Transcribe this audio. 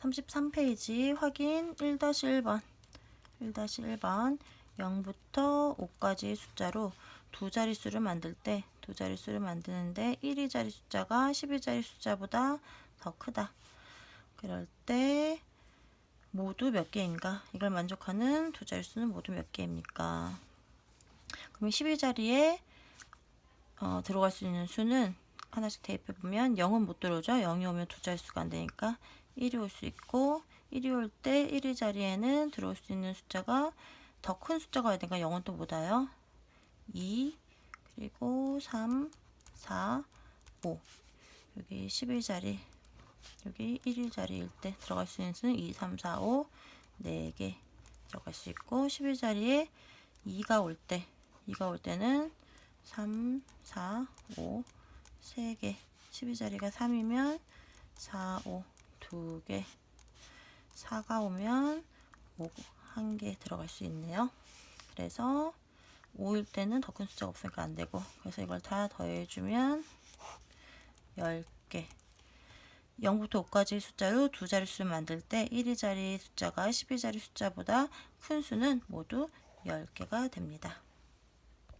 33페이지 확인 1-1번 1-1번 0부터 5까지의 숫자로 두 자릿수를 만들 때 두 자릿수를 만드는데 1위 자리 숫자가 10위 자리 숫자보다 더 크다. 그럴 때 모두 몇 개인가? 이걸 만족하는 두 자릿수는 모두 몇 개입니까? 그러면 10위 자리에 어, 들어갈 수 있는 수는 하나씩 대입해 보면 0은 못 들어오죠. 0이 오면 두 자릿수가 안 되니까 1이 올 수 있고 1이 올 때 1위 자리에는 들어올 수 있는 숫자가 더 큰 숫자가 와야 되니까 0은 또 못 와요. 2 그리고 3 4 5 여기 11 자리 여기 1위 자리일 때 들어갈 수 있는 수는 2 3 4 5 4개 들어갈 수 있고 11 자리에 2가 올 때 2가 올 때는 3 4 5 3개. 12자리가 3이면 4 5 2개 4가 오면 5 1개 들어갈 수 있네요. 그래서 5일 때는 더 큰 숫자가 없으니까 안 되고 그래서 이걸 다 더해주면 10개 0부터 5까지 숫자로 두 자릿수를 만들 때 1위 자리 숫자가 12자리 숫자보다 큰 수는 모두 10개가 됩니다.